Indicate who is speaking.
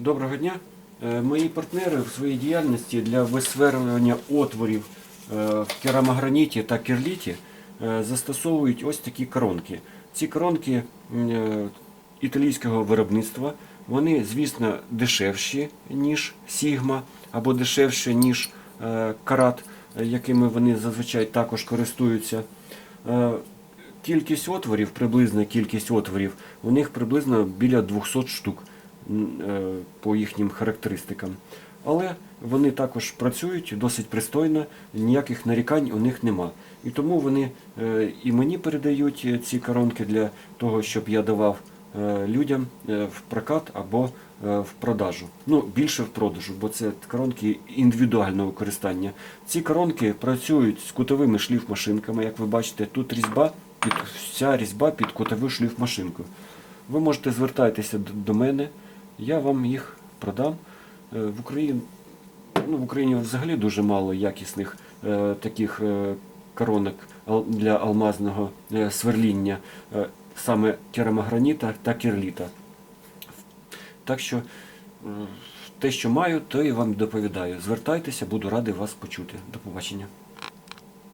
Speaker 1: Доброго дня. Е, Мої партнери в своїй діяльності для висверлювання отворів е, в керамограніті та керліті е, застосовують ось такі коронки. Ці коронки італійського виробництва. Вони, звісно, дешевші, ніж Сігма, або дешевші, ніж карат, якими вони зазвичай також користуються. Кількість отворів, приблизна кількість отворів, у них приблизно біля 200 штук по їхнім характеристикам. Але вони також працюють досить пристойно, ніяких нарікань у них нема. І тому вони е, і мені передають е, ці коронки для того, щоб я давав е, людям е, в прокат або е, в продажу. Ну, більше в продажу, бо це коронки індивідуального використання. Ці коронки працюють з кутовими шліфмашинками, як ви бачите, тут різьба, під, вся різьба під кутову шліфмашинку. Ви можете звертатися до мене, я вам їх продам. Е, В Україні, ну, в Україні взагалі дуже мало якісних е, таких е, коронок для алмазного е, сверління, е, саме керамограніта та керліта. Так що те, що маю, то і вам доповідаю. Звертайтеся, буду радий вас почути. До побачення.